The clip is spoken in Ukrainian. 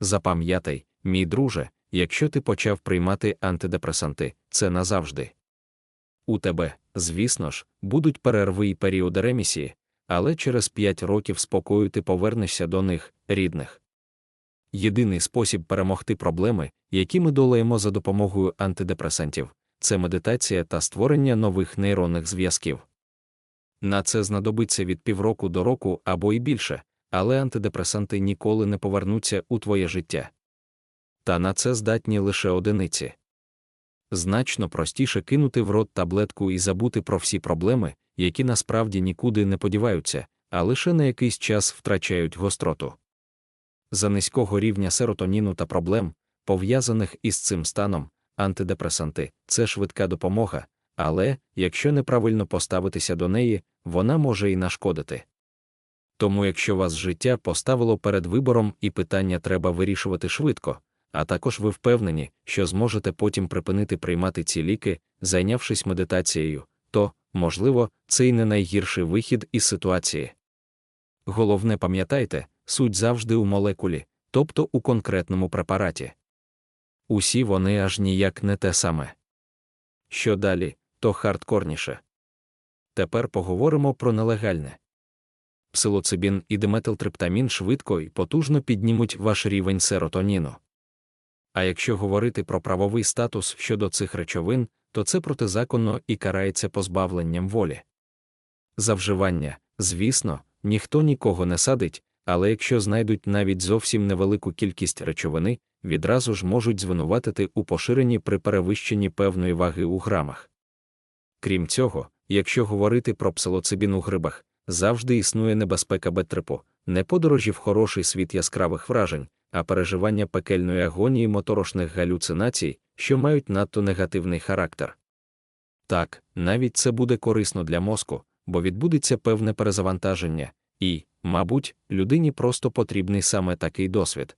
Запам'ятай, мій друже, якщо ти почав приймати антидепресанти, це назавжди. У тебе, звісно ж, будуть перерви і періоди ремісії, але через 5 років спокою ти повернешся до них, рідних. Єдиний спосіб перемогти проблеми, які ми долаємо за допомогою антидепресантів, це медитація та створення нових нейронних зв'язків. На це знадобиться від півроку до року або і більше, але антидепресанти ніколи не повернуться у твоє життя. Та на це здатні лише одиниці. Значно простіше кинути в рот таблетку і забути про всі проблеми, які насправді нікуди не подіваються, а лише на якийсь час втрачають гостроту. За низького рівня серотоніну та проблем, пов'язаних із цим станом, антидепресанти це швидка допомога, але, якщо неправильно поставитися до неї, вона може і нашкодити. Тому якщо вас життя поставило перед вибором і питання треба вирішувати швидко, а також ви впевнені, що зможете потім припинити приймати ці ліки, зайнявшись медитацією, то, можливо, це й не найгірший вихід із ситуації. Головне пам'ятайте, суть завжди у молекулі, тобто у конкретному препараті. Усі вони аж ніяк не те саме. Що далі, то хардкорніше. Тепер поговоримо про нелегальне. Псилоцибін і диметилтриптамін швидко і потужно піднімуть ваш рівень серотоніну. А якщо говорити про правовий статус щодо цих речовин, то це протизаконно і карається позбавленням волі. За вживання, звісно, ніхто нікого не садить, але якщо знайдуть навіть зовсім невелику кількість речовини, відразу ж можуть звинуватити у поширенні при перевищенні певної ваги у грамах. Крім цього, якщо говорити про псилоцибін у грибах, завжди існує небезпека бетрипу, не подорожі в хороший світ яскравих вражень, а переживання пекельної агонії моторошних галюцинацій, що мають надто негативний характер. Так, навіть це буде корисно для мозку, бо відбудеться певне перезавантаження, і, мабуть, людині просто потрібний саме такий досвід.